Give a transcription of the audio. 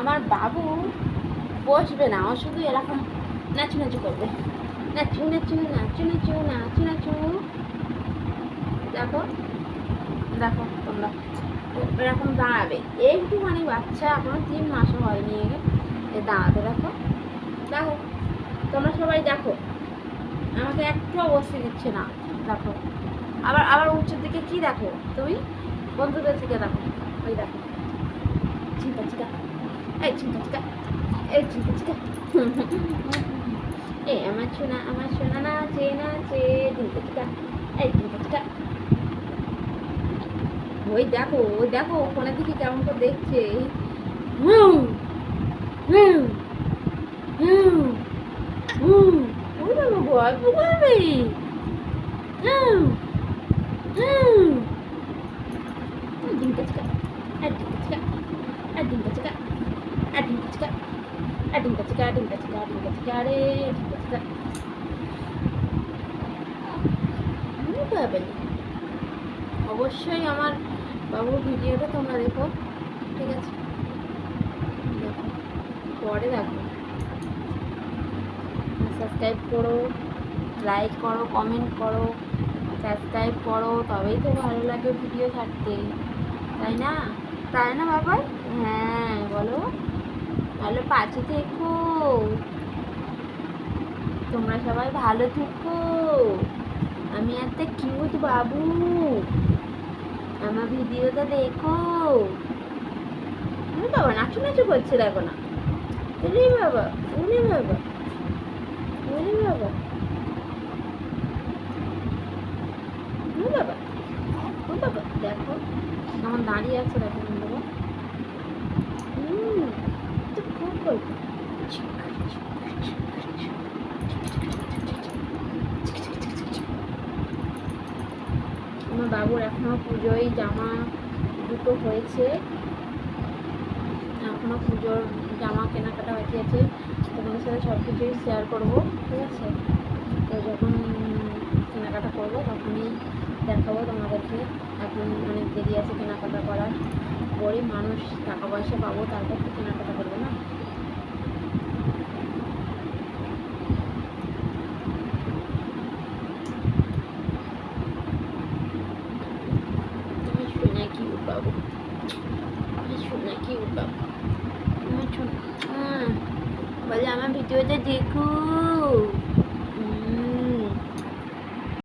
আমার বাবু বসবে না, ও শুধু এরকম নাচু নাচু করবে। নাচু নাচু নাচু নাচু নাচু নাচু। দেখো দেখো তোমরা এরকম দাঁড়াবে। একটুখানি বাচ্চা এখনও তিন মাসও হয়নি এ দাঁড়াবে দেখো। দেখো, তোমরা সবাই দেখো। আমাকে একটু বসতে দিচ্ছে না, দেখো। আবার আবার উঁচুর দিকে কি দেখো তুমি? বন্ধুদের থেকে দেখো। ওই দেখো। চিন্তা চিকা এই চিন্তা চিকা এই চিন্তা চিকা এ আমার সোনা আমার সোনা নাচে নাচে, চিন্তা চিকা এই চিন্তা চিকা ওই দেখো ওই দেখো ফোনের দিকে কেমন করে দেখছে। হুম হুম হুম হুম। গল্প করবে। হুম হুম। ডিঙ্কা চিকা আর চিকা আর ডিঙ্কা চিকা আর ডিঙ্কা চিকা আর ডিঙ্কা চিকা ডিঙ্কা চিকা ডিঙ্কা চিকা রে ডিঙ্কা চিকা হুম, বাবা অবশ্যই আমার বাবুর ভিডিওটা তোমরা দেখো ঠিক আছে? পরে দেখো। সাবস্ক্রাইব করো লাইক করো কমেন্ট করো সাবস্ক্রাইব করো তবেই তো ভালো লাগে ভিডিও ছাড়তে। তাই না? তাই না বাবা? হ্যাঁ বলো। ভালো পাশে থেকো। তোমরা সবাই ভালো থেকো। আমি একটা কিউট বাবু। আমার ভিডিওটা দেখো। বাবা নাচু নাচু করছে, দেখো না। উনি বাবা উনি বাবা উনি বাবা। বাবা বাবা, দেখো। আমার দাঁড়িয়ে আছে, দেখো উনি বাবা হুম তো খুব গল্প আমার বাবুর এখনও পুজোয় জামা দুটো হয়েছে। এখনও পুজোর জামা কেনাকাটা বাকি আছে। তোমাদের সাথে সব কিছুই শেয়ার করব, ঠিক আছে? তো যখন কেনাকাটা করব তখনই দেখাবো তোমাদেরকে। এখন অনেক দেরি আছে কেনাকাটা করার। গরিব মানুষ টাকা পয়সা পাবো, তারপর কেনাকাটা করব না তুমি শুনে কি বাবু আমি শুনে কি বাবু বলে আমার ভিডিওটা দেখো